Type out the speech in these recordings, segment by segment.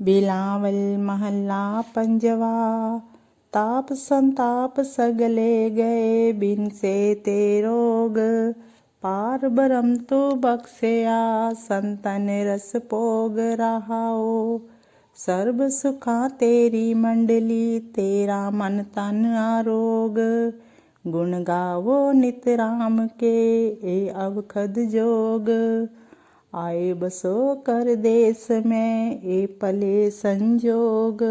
ਬਿਲਾਵਲ ਮਹੱਲਾ ਪੰਜਵਾ ਤਾਪ ਸੰਤਾਪ ਸਗਲੇ ਗਏ ਬਿਨ ਸੇ ਤੇ ਰੋਗ ਪਾਰ ਬਰਮ ਤੂ ਬਖਸਿਆ ਸੰਤਨ ਰਸ ਭੋਗ ਰਹਾਓ ਸਰਬ ਸੁਖਾਂ ਤੇਰੀ ਮੰਡਲੀ ਤੇਰਾ ਮਨ ਤਨ ਆਰੋਗ ਗੁਣ ਗਾਵੋ ਨਿਤ ਰਾਮ ਕੇ ਏ ਅਵਖਦ ਜੋਗ ਆਏ ਬਸੋ ਕਰ ਦੇਸ ਮੈਂ ਏ ਭਲੇ ਸੰਜੋਗ।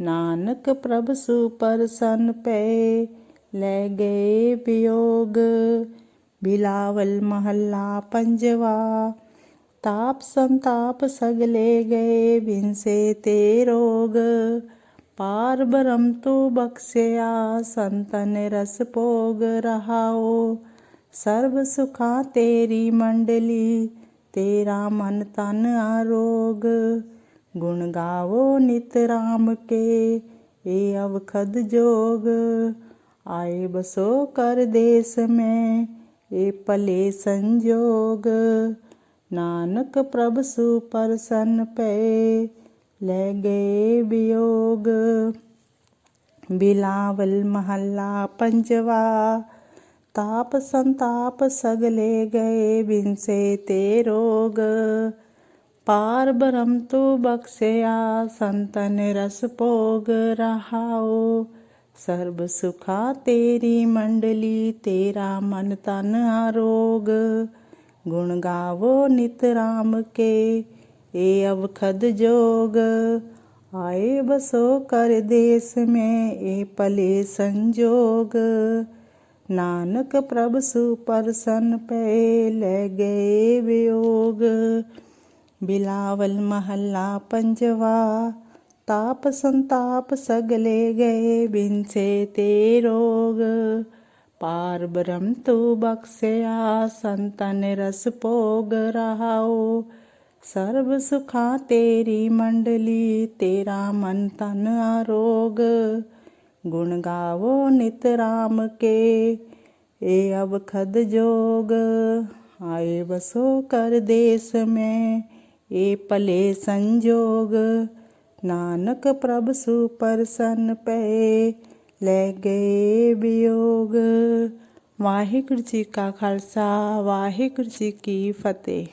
ਨਾਨਕ ਪ੍ਰਭ ਸੁਪਰਸਨ ਪਏ ਲੈ ਗਏ ਵਿਯੋਗ। ਬਿਲਾਵਲ ਮਹੱਲਾ ਪੰਜਵਾ, ਤਾਪ ਸੰਤਾਪ ਸਗਲੇ ਗਏ ਬਿਨਸੇ ਤੇ ਰੋਗ। ਪਾਰ ਬ੍ਰਹਮ ਤੂ ਬਖਸਿਆ, ਸੰਤਨ ਰਸ ਭੋਗ ਰਹਾਓ। ਸਰਬ ਸੁਖਾਂ ਤੇਰੀ ਮੰਡਲੀ ਤੇਰਾ ਮਨ ਤਨ ਆਰੋਗ। ਗੁਣ ਗਾਵੋ ਨਿਤ ਰਾਮ ਕੇ, ਏ ਅਵਖਦ ਜੋਗ। ਆਏ ਬਸੋ ਕਰ ਦੇਸ ਮੈਂ, ਏ ਭਲੇ ਸੰਜੋਗ। ਨਾਨਕ ਪ੍ਰਭ ਸੁਪਰਸਨ ਪਏ ਲੈ ਗਏ ਵਿਯੋਗ ਬਿਲਾਵਲ ਮਹੱਲਾ ਪੰਜਵਾ ਤਾਪ ਸੰਤਾਪ ਸਗਲੇ ਗਏ ਬਿਨਸੇ ਤੇ ਰੋਗ। ਪਾਰ ਬ੍ਰਹਮ ਤੂ ਬਖਸਿਆ, ਸੰਤਨ ਰਸ ਭੋਗ ਰਹਾਓ ਸਰਬ ਸੁਖਾ ਤੇਰੀ ਮੰਡਲੀ, ਤੇਰਾ ਮਨ ਤਨ ਆਰੋਗ। ਗੁਣ ਗਾਵੋ ਨਿਤ ਰਾਮ ਕੇ, ਏ ਅਵਖਦ ਜੋਗ। ਆਏ ਬਸੋ ਕਰ ਦੇਸ ਮੈਂ, ਏ ਭਲੇ ਸੰਜੋਗ। ਨਾਨਕ ਪ੍ਰਭ ਸੁਪਰਸਨ ਪਏ ਲੈ ਗਏ ਵਿਯੋਗ। ਬਿਲਾਵਲ ਮਹੱਲਾ ਪੰਜਵਾ, ਤਾਪ ਸੰਤਾਪ ਸਗਲੇ ਗਏ ਬਿਨਸੇ ਤੇ ਰੋਗ। ਪਾਰ ਬ੍ਰਹਮ ਤੂ ਬਖਸਿਆ, ਸੰਤਨ ਰਸ ਭੋਗ ਰਹਾਓ ਸਰਬ ਸੁਖਾਂ ਤੇਰੀ ਮੰਡਲੀ, ਤੇਰਾ ਮਨ ਤਨ ਆਰੋਗ। ਗੁਣ ਗਾਵੋ ਨਿਤ ਰਾਮ ਕੇ, ਏ ਅਬ ਖਦ ਜੋਗ, ਆਏ ਵਸੋ ਕਰ ਦੇਸ ਮੈਂ, ਏ ਭਲੇ ਸੰਜੋਗ, ਨਾਨਕ ਪ੍ਰਭ ਸੁਪਰਸਨ ਪਏ ਲੈ ਗਏ ਵਿਯੋਗ। ਵਾਹਿਗੁਰੂ ਜੀ ਕਾ ਖਾਲਸਾ, ਵਾਹਿਗੁਰੂ ਜੀ ਕੀ ਫਤਿਹ।